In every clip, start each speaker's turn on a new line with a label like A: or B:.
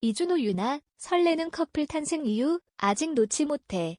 A: 이준호 유나 설레는 커플 탄생 이유 아직 놓지 못해.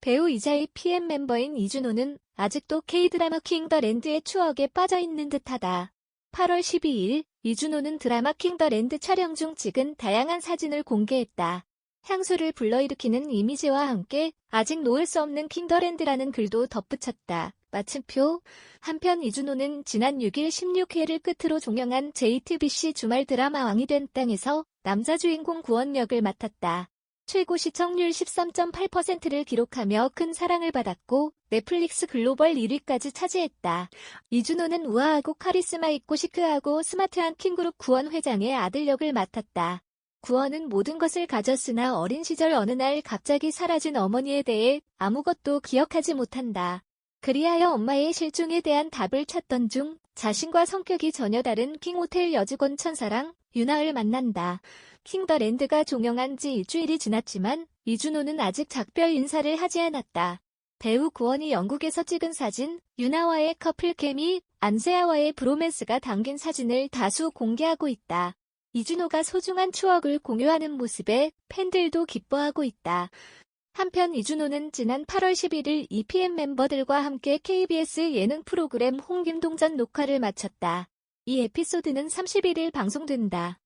A: 배우 이자의 PM 멤버인 이준호는 아직도 K-드라마 킹더 랜드의 추억에 빠져 있는 듯하다. 8월 12일 이준호는 드라마 킹더 랜드 촬영 중 찍은 다양한 사진을 공개했다. 향수를 불러일으키는 이미지와 함께 아직 놓을 수 없는 킹더랜드라는 글도 덧붙였다. 마침표 한편 이준호는 지난 6일 16회를 끝으로 종영한 JTBC 주말 드라마 왕이 된 땅에서 남자 주인공 구원 역을 맡았다. 최고 시청률 13.8%를 기록하며 큰 사랑을 받았고 넷플릭스 글로벌 1위까지 차지했다. 이준호는 우아하고 카리스마 있고 시크하고 스마트한 킹그룹 구원 회장의 아들 역을 맡았다. 구원은 모든 것을 가졌으나 어린 시절 어느 날 갑자기 사라진 어머니에 대해 아무것도 기억하지 못한다. 그리하여 엄마의 실종에 대한 답을 찾던 중 자신과 성격이 전혀 다른 킹호텔 여직원 천사랑 유나을 만난다. 킹더랜드가 종영한 지 일주일이 지났지만 이준호는 아직 작별 인사를 하지 않았다. 배우 구원이 영국에서 찍은 사진, 유나와의 커플 케미, 안세아와의 브로맨스가 담긴 사진을 다수 공개하고 있다. 이준호가 소중한 추억을 공유하는 모습에 팬들도 기뻐하고 있다. 한편 이준호는 지난 8월 11일 EPM 멤버들과 함께 KBS 예능 프로그램 홍김동전 녹화를 마쳤다. 이 에피소드는 31일 방송된다.